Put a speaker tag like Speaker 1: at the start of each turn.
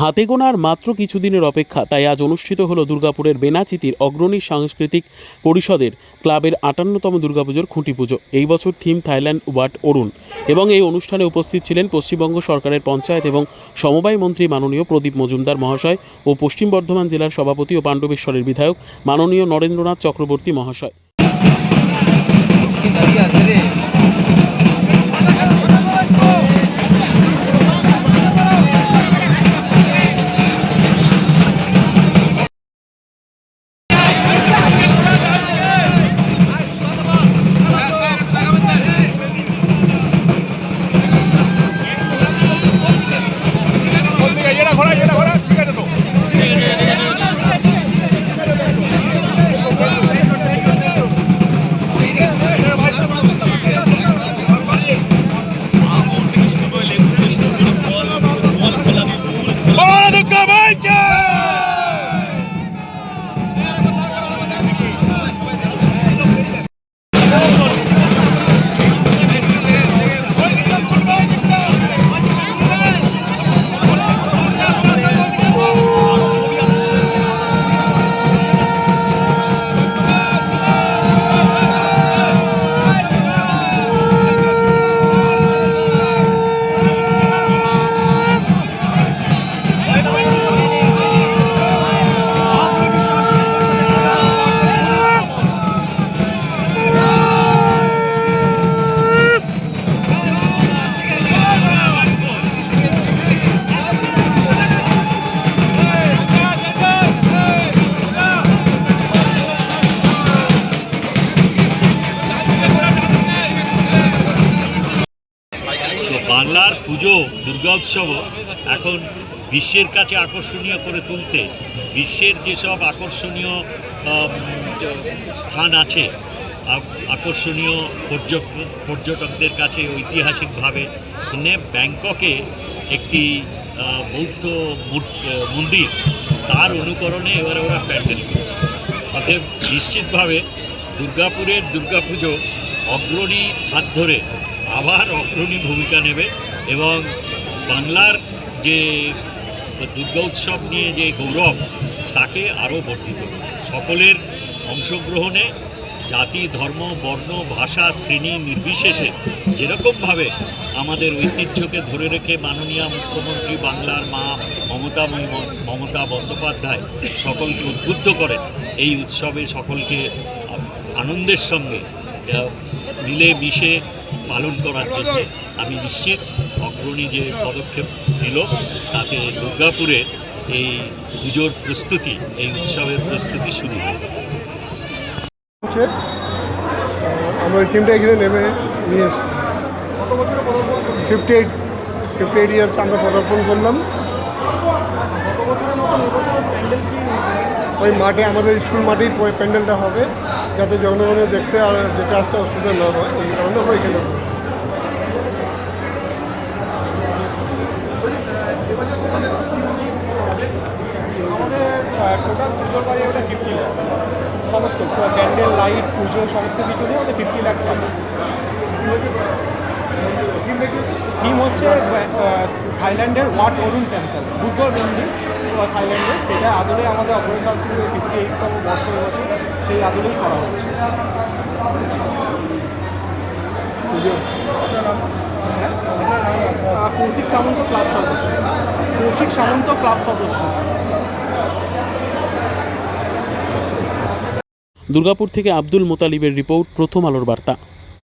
Speaker 1: হাতে গোনার মাত্র কিছুদিনের অপেক্ষা, তাই আজ অনুষ্ঠিত হলো দুর্গাপুরের বেনাচিতির অগ্রণী সাংস্কৃতিক পরিষদের ক্লাবের আটান্নতম দুর্গাপুজোর খুঁটি পুজো। এই বছর থিম থাইল্যান্ড ওয়াট অরুণ। এবং এই অনুষ্ঠানে উপস্থিত ছিলেন পশ্চিমবঙ্গ সরকারের পঞ্চায়েত এবং সমবায় মন্ত্রী মাননীয় প্রদীপ মজুমদার মহাশয় ও পশ্চিম বর্ধমান জেলার সভাপতি ও পাণ্ডবেশ্বরের বিধায়ক মাননীয় নরেন্দ্রনাথ চক্রবর্তী মহাশয়।
Speaker 2: বাংলার পুজো, দুর্গা উৎসবও এখন বিশ্বের কাছে আকর্ষণীয় করে তুলতে, বিশ্বের যেসব আকর্ষণীয় স্থান আছে আকর্ষণীয় পর্যটক পর্যটকদের কাছে ঐতিহাসিকভাবে ব্যাংককে একটি বৌদ্ধ মন্দির, তার অনুকরণে এবারে ওরা প্যান্ডেল করেছে। অতএব নিশ্চিতভাবে দুর্গাপুরের দুর্গাপুজো অগ্রণী হাত ধরে আবার অগ্রণী ভূমিকা নেবে এবং বাংলার যে দুর্গা উৎসব নিয়ে যে গৌরব, তাকে আরও বর্ধিত। সকলের অংশগ্রহণে জাতি, ধর্ম, বর্ণ, ভাষা, শ্রেণি নির্বিশেষে যেরকমভাবে আমাদের ঐতিহ্যকে ধরে রেখে মাননীয় মুখ্যমন্ত্রী বাংলার মা মমতা মমতা বন্দ্যোপাধ্যায় সকলকে উদ্বুদ্ধ করেন, এই উৎসবে সকলকে আনন্দের সঙ্গে মিলে মিশে পালন করার জন্য আমি নিশ্চিত অগ্রণী যে পদক্ষেপ নিল, তাতে দুর্গাপুরে এই পুজোর প্রস্তুতি, এই উৎসবের প্রস্তুতি শুরু হয়ে
Speaker 3: আমরা টিমটা এখানে নেমে নিয়ে fifty eight fifty eight years আমরা পদার্পণ করলাম। ওই মাঠে, আমাদের স্কুল মাঠেই প্যান্ডেলটা হবে, যাতে জনগণের দেখতে আর যেতে আসতে অসুবিধা না হয়, এই কারণে আমরা এখানে
Speaker 4: সমস্ত প্যান্ডেল লাইট পুজো, সমস্ত কিছু নিয়ে ওটা ফিফটি লাখ থিম হচ্ছে থাইল্যান্ডের ওয়াট অরুণ টেম্পল বুদ্ধ মন্দির। থাইল্যান্ডের সেটা আদলে আমাদের অগ্রণী সংস্কৃতির ফিফটি এইটতম বর্ষ হয়েছে, সেই আদলেই করা হচ্ছে কৌশিক সামন্ত ক্লাব সদস্য। কৌশিক সামন্ত ক্লাব সদস্য।
Speaker 1: দুর্গাপুর থেকে আব্দুল মোতালিবের রিপোর্ট প্রথম আলোর বার্তা।